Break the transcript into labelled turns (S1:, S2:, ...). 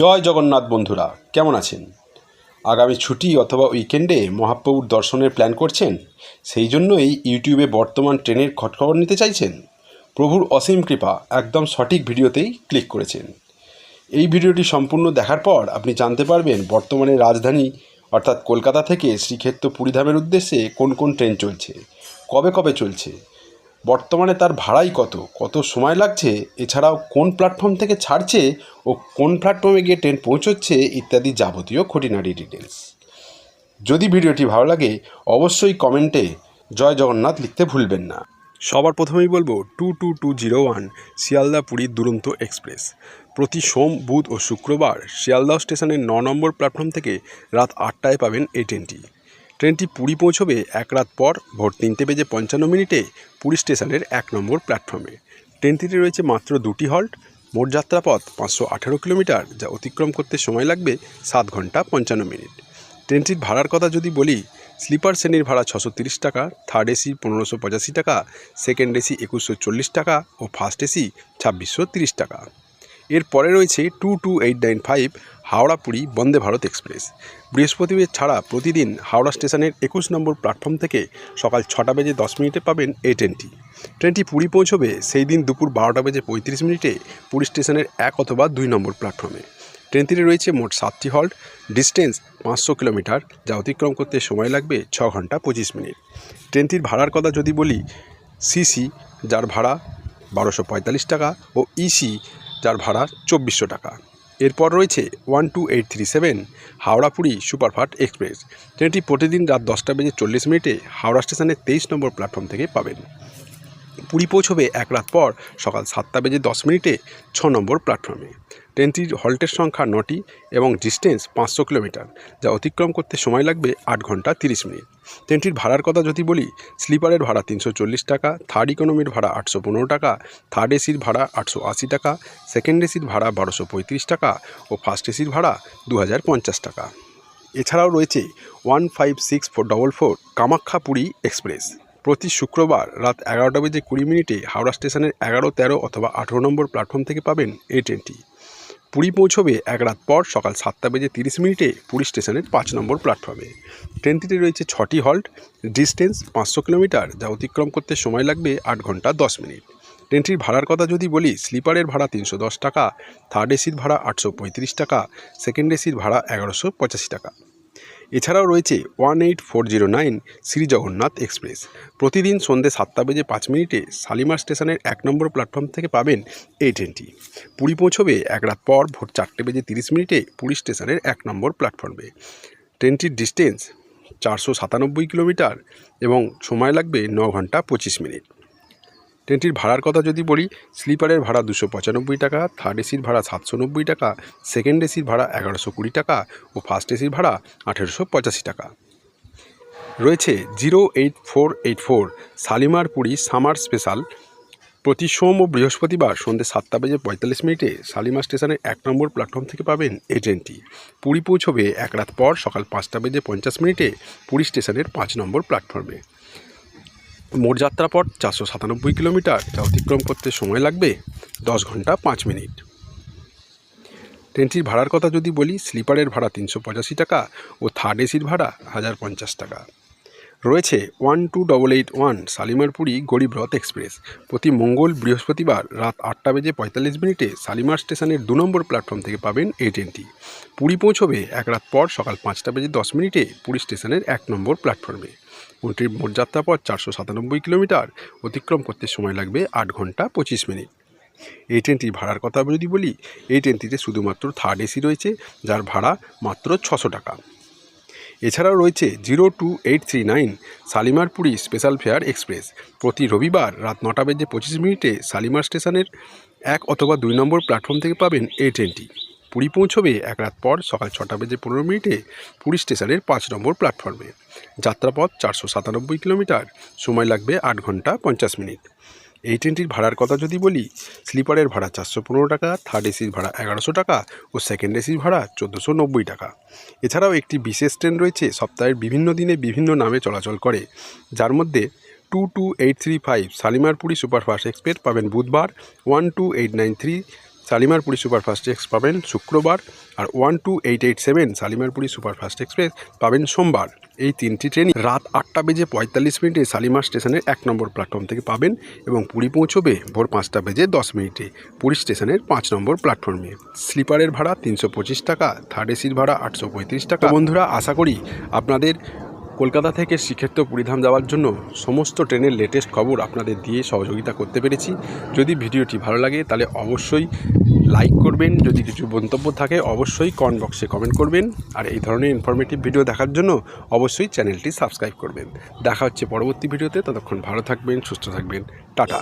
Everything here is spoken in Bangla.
S1: জয় জগন্নাথ বন্ধুরা, কেমন আছেন? আগামী ছুটি অথবা উইকেন্ডে মহাপ্রভুর দর্শনের প্ল্যান করছেন? সেই জন্যই ইউটিউবে বর্তমান ট্রেনের খটখবর নিতে চাইছেন? প্রভুর অসীম কৃপা একদম সঠিক ভিডিওতেই ক্লিক করেছেন। এই ভিডিওটি সম্পূর্ণ দেখার পর আপনি জানতে পারবেন বর্তমানে রাজধানী, অর্থাৎ কলকাতা থেকে শ্রীক্ষেত্র পুরীধামের উদ্দেশ্যে কোন কোন ট্রেন চলছে, কবে কবে চলছে বর্তমানে তার ভাড়াই কত? কত সময় লাগছে? এছাড়াও কোন প্ল্যাটফর্ম থেকে ছাড়ছে ও কোন প্ল্যাটফর্মে গিয়ে ট্রেন পৌঁছচ্ছে ইত্যাদি যাবতীয় খুঁটিনাটি ডিটেলস যদি ভিডিওটি ভালো লাগে, অবশ্যই কমেন্টে জয় জগন্নাথ লিখতে ভুলবেন না। সবার প্রথমেই বলব, two two two zero one Sealdah Puri Duronto express. প্রতি সোম, বুধ ও শুক্রবার শিয়ালদহ স্টেশনের ন নম্বর প্ল্যাটফর্ম থেকে রাত আটটায় পাবেন এই ট্রেনটি ট্রেনটি পুরী পৌঁছবে এক রাত পর ভোর তিনটে বেজে পঞ্চান্ন মিনিটে পুরী স্টেশনের এক নম্বর প্ল্যাটফর্মে। ট্রেনটিতে রয়েছে মাত্র দুটি হল্ট, মোট যাত্রাপথ পাঁচশো আঠারো কিলোমিটার, যা অতিক্রম করতে সময় লাগবে সাত ঘণ্টা পঞ্চান্ন মিনিট। ট্রেনটির ভাড়ার কথা যদি বলি, স্লিপার শ্রেণির ভাড়া ছশো তিরিশ টাকা, থার্ড এসি পনেরোশো পঁচাশি টাকা, সেকেন্ড এসি একুশশো চল্লিশ টাকা ও ফার্স্ট এসি ছাব্বিশশো তিরিশ টাকা। এর পরে রয়েছে two two eight nine five Howrah Puri Vande Bharat express. বৃহস্পতিবার ছাড়া প্রতিদিন হাওড়া স্টেশনের একুশ নম্বর প্ল্যাটফর্ম থেকে সকাল ছটা বেজে দশ মিনিটে পাবেন এই ট্রেনটি ট্রেনটি পুরী পৌঁছবে সেই দিন দুপুর বারোটা বেজে পঁয়ত্রিশ মিনিটে পুরী স্টেশনের এক অথবা দুই নম্বর প্ল্যাটফর্মে। ট্রেনটিতে রয়েছে মোট সাতটি হল্ট, ডিস্টেন্স পাঁচশো কিলোমিটার, যা অতিক্রম করতে সময় লাগবে ছ ঘণ্টা পঁচিশ মিনিট। ট্রেনটির ভাড়ার কথা যদি বলি, সিসি, যার ভাড়া বারোশো টাকা, ও ইসি যার ভাড়া চব্বিশশো টাকা। এরপর রয়েছে one two eight three seven, Howrah Puri superfast express. ট্রেনটি প্রতিদিন রাত দশটা বেজে চল্লিশ মিনিটে হাওড়া স্টেশনের তেইশ নম্বর প্ল্যাটফর্ম থেকে পাবেন। পুরী পৌঁছবে এক রাত পর সকাল সাতটা বেজে দশ মিনিটে ছ নম্বর প্ল্যাটফর্মে। ট্রেনটির হল্টের সংখ্যা নটি এবং ডিস্টেন্স পাঁচশো কিলোমিটার, যা অতিক্রম করতে সময় লাগবে আট ঘণ্টা তিরিশ মিনিট। ট্রেনটির ভাড়ার কথা যদি বলি, স্লিপারের ভাড়া তিনশো চল্লিশ টাকা, থার্ড ইকোনমির ভাড়া আটশো পনেরো টাকা, থার্ড এসির ভাড়া আটশো আশি টাকা, সেকেন্ড এসির ভাড়া বারোশো পঁয়ত্রিশ টাকা ও ফার্স্ট এসির ভাড়া দু হাজার পঞ্চাশ টাকা। এছাড়াও রয়েছে one five six four double four Kamakhya Puri express. প্রতি শুক্রবার রাত এগারোটা বেজে কুড়ি মিনিটে হাওড়া স্টেশনের এগারো, তেরো অথবা আঠেরো নম্বর প্ল্যাটফর্ম থেকে পাবেন এই ট্রেনটি পুরী পৌঁছবে এক রাত পর সকাল সাতটা বেজে তিরিশ মিনিটে পুরী স্টেশনের পাঁচ নম্বর প্ল্যাটফর্মে। ট্রেনটিতে রয়েছে ছটি হল্ট, ডিস্টেন্স পাঁচশো কিলোমিটার যা অতিক্রম করতে সময় লাগবে আট ঘণ্টা দশ মিনিট। ট্রেনটির ভাড়ার কথা যদি বলি, স্লিপারের ভাড়া তিনশো দশ টাকা, থার্ড এসির ভাড়া আটশো পঁয়ত্রিশ টাকা, সেকেন্ড এসির ভাড়া এগারোশো টাকা। এছাড়াও রয়েছে one eight four zero nine Shri Jagannath express. প্রতিদিন সন্ধ্যে সাতটা বেজে পাঁচ মিনিটে শালিমার স্টেশনের এক নম্বর প্ল্যাটফর্ম থেকে পাবেন এই ট্রেনটি পুরী পৌঁছবে এক রাত পর ভোর চারটে বেজে তিরিশ মিনিটে পুরী স্টেশনের এক নম্বর প্ল্যাটফর্মে। ট্রেনটির ডিস্টেন্স চারশো সাতানব্বই কিলোমিটার এবং সময় লাগবে ন ঘণ্টা পঁচিশ মিনিট। ট্রেনটির ভাড়ার কথা যদি বলি, স্লিপারের ভাড়া দুশো পঁচানব্বই টাকা থার্ড এসির ভাড়া সাতশো নব্বই টাকা সেকেন্ড এসির ভাড়া এগারোশো কুড়ি টাকা ও ফার্স্ট এসির ভাড়া আঠেরোশো পঁচাশি টাকা। রয়েছে zero eight four eight four Shalimar Puri summer special. প্রতি সোম ও বৃহস্পতিবার সন্ধ্যে সাতটা বেজে পঁয়তাল্লিশ মিনিটে শালিমার স্টেশনের এক নম্বর প্ল্যাটফর্ম থেকে পাবেন এই ট্রেনটি। পুরী পৌঁছবে এক রাত পর সকাল পাঁচটা বেজে পঞ্চাশ মিনিটে পুরী স্টেশনের পাঁচ নম্বর প্ল্যাটফর্মে। মোট যাত্রাপথ চারশো সাতানব্বই কিলোমিটার, যা অতিক্রম করতে সময় লাগবে দশ ঘণ্টা পাঁচ মিনিট। ট্রেনটির ভাড়ার কথা যদি বলি, স্লিপারের ভাড়া তিনশো পঁচাশি টাকা ও থার্ড এসির ভাড়া হাজার পঞ্চাশ টাকা। রয়েছে one two double eight one Shalimar শালিমারপুরি Garib Rath express. প্রতি মঙ্গল বৃহস্পতিবার রাত আটটা বেজে পঁয়তাল্লিশ মিনিটে শালিমার স্টেশনের দু নম্বর প্ল্যাটফর্ম থেকে পাবেন এই ট্রেনটি পুরী পৌঁছবে এক রাত পর সকাল পাঁচটা বেজে দশ মিনিটে পুরী স্টেশনের এক নম্বর প্ল্যাটফর্মে। ট্রেনটির মোট যাত্রাপথ চারশো সাতানব্বই কিলোমিটার। অতিক্রম করতে সময় লাগবে আট ঘণ্টা পঁচিশ মিনিট। এই ট্রেনটির ভাড়ার কথা যদি বলি এই ট্রেনটিতে শুধুমাত্র থার্ড এসি রয়েছে, যার ভাড়া মাত্র ছশো টাকা। এছাড়াও রয়েছে zero two eight three nine Shalimar শালিমারপুরি special fare express. প্রতি রবিবার রাত নটা বেজে পঁচিশ মিনিটে শালিমার স্টেশনের এক অথবা দুই নম্বর প্ল্যাটফর্ম থেকে পাবেন এই ট্রেনটি পুরী পৌঁছবে এক রাত পর সকাল ছটা বেজে পনেরো মিনিটে পুরী স্টেশনের পাঁচ নম্বর প্ল্যাটফর্মে। যাত্রাপথ চারশো সাতানব্বই কিলোমিটার। সময় লাগবে আট ঘণ্টা পঞ্চাশ মিনিট। এই ট্রেনটির ভাড়ার কথা যদি বলি, স্লিপারের ভাড়া চারশো পনেরো টাকা থার্ড এসির ভাড়া এগারোশো টাকা ও সেকেন্ড এসির ভাড়া চোদ্দোশো নব্বই টাকা। এছাড়াও একটি বিশেষ ট্রেন রয়েছে, সপ্তাহের বিভিন্ন দিনে বিভিন্ন নামে চলাচল করে। যার মধ্যে two two eight three five শালিমারপুরি superfast express পাবেন বুধবার, one two eight nine three শালিমারপুরি superfast express পাবেন শুক্রবার, আর one two eight eight seven শালিমারপুরি superfast express পাবেন সোমবার। এই তিনটি ট্রেনই রাত আটটা বেজে পঁয়তাল্লিশ মিনিটে শালিমার স্টেশনের এক নম্বর প্ল্যাটফর্ম থেকে পাবেন এবং পুরী পৌঁছবে ভোর পাঁচটা বেজে দশ মিনিটে পুরী স্টেশনের পাঁচ নম্বর প্ল্যাটফর্মে। স্লিপারের ভাড়া তিনশো পঁচিশ টাকা থার্ড এসির ভাড়া আটশো পঁয়ত্রিশ টাকা। বন্ধুরা, আশা করি আপনাদের কলকাতা থেকে শ্রীক্ষেত্র পুরীধাম যাওয়ার জন্য সমস্ত ট্রেনের লেটেস্ট খবর আপনাদের দিয়ে সহযোগিতা করতে পেরেছি। যদি ভিডিওটি ভালো লাগে, তাহলে অবশ্যই লাইক করবেন। যদি কিছু মন্তব্য থাকে, অবশ্যই কমেন্ট বক্সে কমেন্ট করবেন। আর এই ধরনের ইনফরমেটিভ ভিডিও দেখার জন্য অবশ্যই চ্যানেলটি সাবস্ক্রাইব করবেন। দেখা হচ্ছে পরবর্তী ভিডিওতে ততক্ষণ ভালো থাকবেন, সুস্থ থাকবেন। টাটা।